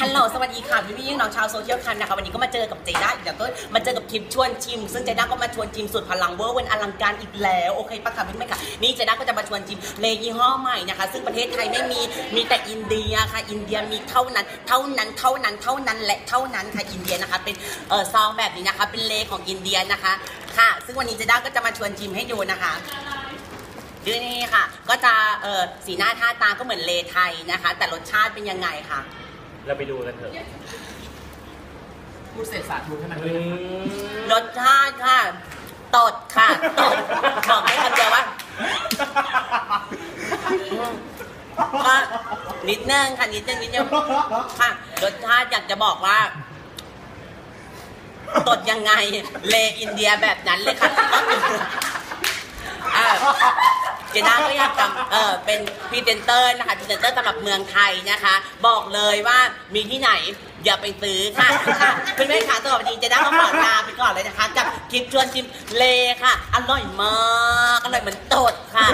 ฮัลโหลสวัสดีค่ะพี่พี่น้องชาวโซเชียลคันนะคะวันนี้ก็มาเจอกับเจด้าอีกแล้วก็มาเจอกับคลิปชวนชิม ซึ่งเจด้าก็มาชวนชิมสุดพลังเวอร์เวนอลังการอีกแล้วโอเคปะคะพี่ไหมคะนี่เจด้าก็จะมาชวนชิมเลยี่ห้อใหม่นะคะ ซึ่งประเทศไทยไม่มีมีแต่อินเดียค่ะ อินเดียมีเท่านั้น เท่านั้นเท่านั้นเท่านั้นและเท่านั้นค่ะอินเดียนะคะเป็นเออซองแบบนี้นะคะ เป็นเลของอินเดียนะคะค่ะ ซึ่งวันนี้เจด้าก็จะมาชวนชิมให้ดูนะคะดือนี่ค่ะ ก็จะเออสีหน้าท่าตาก็เหมือนเลไทยนะคะ แต่รสชาติเป็นยังไงคะ เราไปดูกันเถอะพูดเสร็จสาธุให้มันด้วยนะคะรสชาติค่ะ ตดค่ะ ตดบอกให้คำเดียวว่าอืมก็นิดนึงค่ะ นิดนึงนิดนึงค่ะรสชาติอยากจะบอกว่า ตดยังไง เลอินเดียแบบนั้นเลยค่ะอ่าเจน่าก็อยากทำเออเป็นพรีเซนเตอร์นะคะพรีเซนเตอร์สำหรับเมืองไทยนะคะ บอกเลยว่ามีที่ไหนอย่าไปซื้อค่ะค่ะเพื่อนๆค่ะสวัสดีเจน่าก็ขอลาไปก่อนเลยนะคะกับคลิปชวนชิมเลค่ะ อร่อยมากอร่อยเหมือนตดค่ะ